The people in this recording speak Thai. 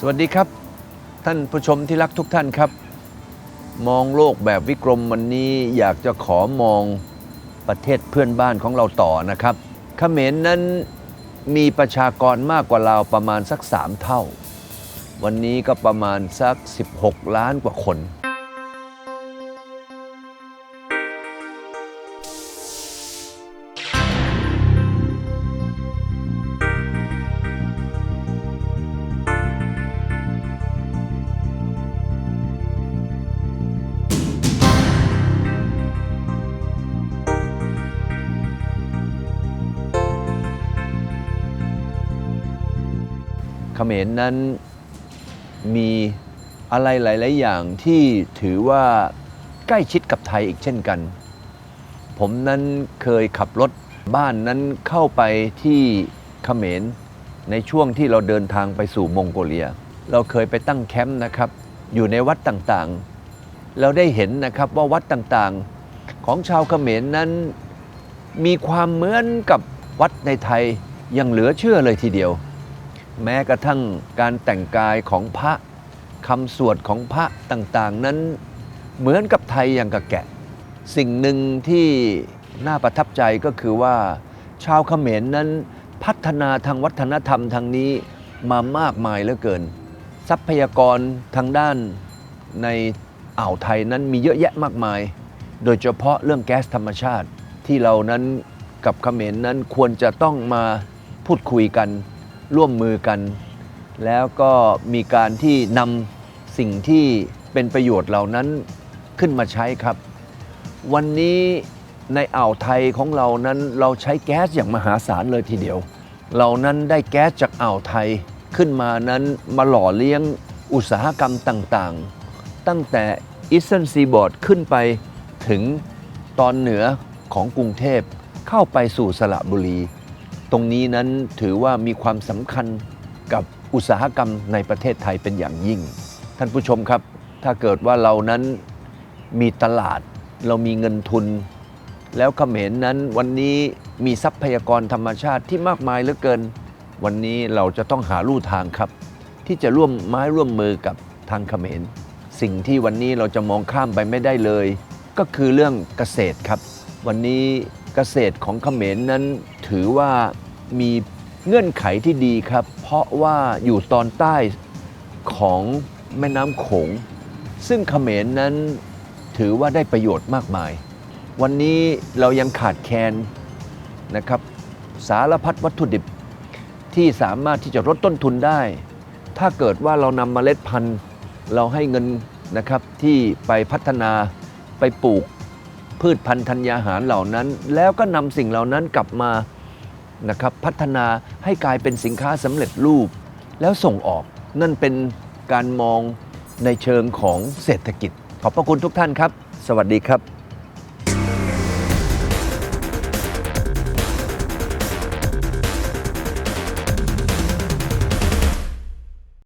สวัสดีครับ ท่านผู้ชมที่รักทุกท่านครับ มองโลกแบบวิกรมวันนี้อยากจะขอมองประเทศเพื่อนบ้านของเราต่อนะครับเขมรนั้นมีประชากรมากกว่าเราประมาณสักสามเท่า วันนี้ก็ประมาณสัก 16 ล้านกว่าคน เขมรนั้นมีอะไรหลาย ๆ อย่างที่ถือว่าใกล้ชิดกับไทยอีกเช่นกัน ผมนั้นเคยขับรถบ้านนั้นเข้าไปที่เขมรในช่วงที่เราเดินทางไปสู่มองโกเลีย เราเคยไปตั้งแคมป์นะครับ อยู่ในวัดต่าง ๆ เราได้เห็นนะครับว่าวัดต่าง ๆ ของชาวเขมรนั้นมีความเหมือนกับวัดในไทยยังเหลือเชื่อเลยทีเดียว แม้กระทั่งการแต่งกายของพระคำสวดของพระต่างๆ นั้นเหมือนกับไทยอย่างกับแกะ สิ่งหนึ่งที่น่าประทับใจก็คือว่า ชาวเขมรนั้นพัฒนาทางวัฒนธรรมทางนี้มามากมายเหลือเกิน ทรัพยากรทางด้านในอ่าวไทยนั้นมีเยอะแยะมากมาย โดยเฉพาะเรื่องแก๊สธรรมชาติที่เรานั้นกับเขมรนั้นควรจะต้องมาพูดคุยกัน ร่วมมือกัน แล้วก็มีการที่นำสิ่งที่เป็นประโยชน์เหล่านั้นขึ้นมาใช้ครับ วันนี้ในอ่าวไทยของเรานั้นเราใช้แก๊สอย่างมหาศาลเลยทีเดียวเรานั้นได้แก๊สจากอ่าวไทยขึ้นมานั้นมาหล่อเลี้ยงอุตสาหกรรมต่างๆ ตั้งแต่อีสเทิร์นซีบอร์ดขึ้นไปถึงตอนเหนือของกรุงเทพเข้าไปสู่สระบุรี ตรงนี้นั้นถือว่ามีความสำคัญกับอุตสาหกรรมในประเทศไทยเป็นอย่างยิ่ง ท่านผู้ชมครับ ถ้าเกิดว่าเรานั้นมีตลาด เรามีเงินทุน แล้วเขมรนั้นวันนี้มีทรัพยากรธรรมชาติที่มากมายเหลือเกิน วันนี้เราจะต้องหาลู่ทางครับ ที่จะร่วมไม้ร่วมมือกับทางเขมร สิ่งที่วันนี้เราจะมองข้ามไปไม่ได้เลย ก็คือเรื่องเกษตรครับ วันนี้ เกษตรของเขมรนั้นถือว่ามีเงื่อนไขที่ดีครับ เพราะว่าอยู่ตอนใต้ของแม่น้ำโขง ซึ่งเขมรนั้นถือว่าได้ประโยชน์มากมาย วันนี้เรายังขาดแคลนนะครับสารพัดวัตถุดิบที่สามารถที่จะลดต้นทุนได้ ถ้าเกิดว่าเรานำเมล็ดพันธุ์ เราให้เงินนะครับที่ไปพัฒนาไปปลูก พืชพันธุ์ธัญญาหารเหล่านั้น แล้วก็นำสิ่งเหล่านั้นกลับมานะครับพัฒนาให้กลายเป็นสินค้าสำเร็จรูป แล้วส่งออกนั่นเป็นการมองในเชิงของเศรษฐกิจ ขอบพระคุณทุกท่านครับ สวัสดีครับ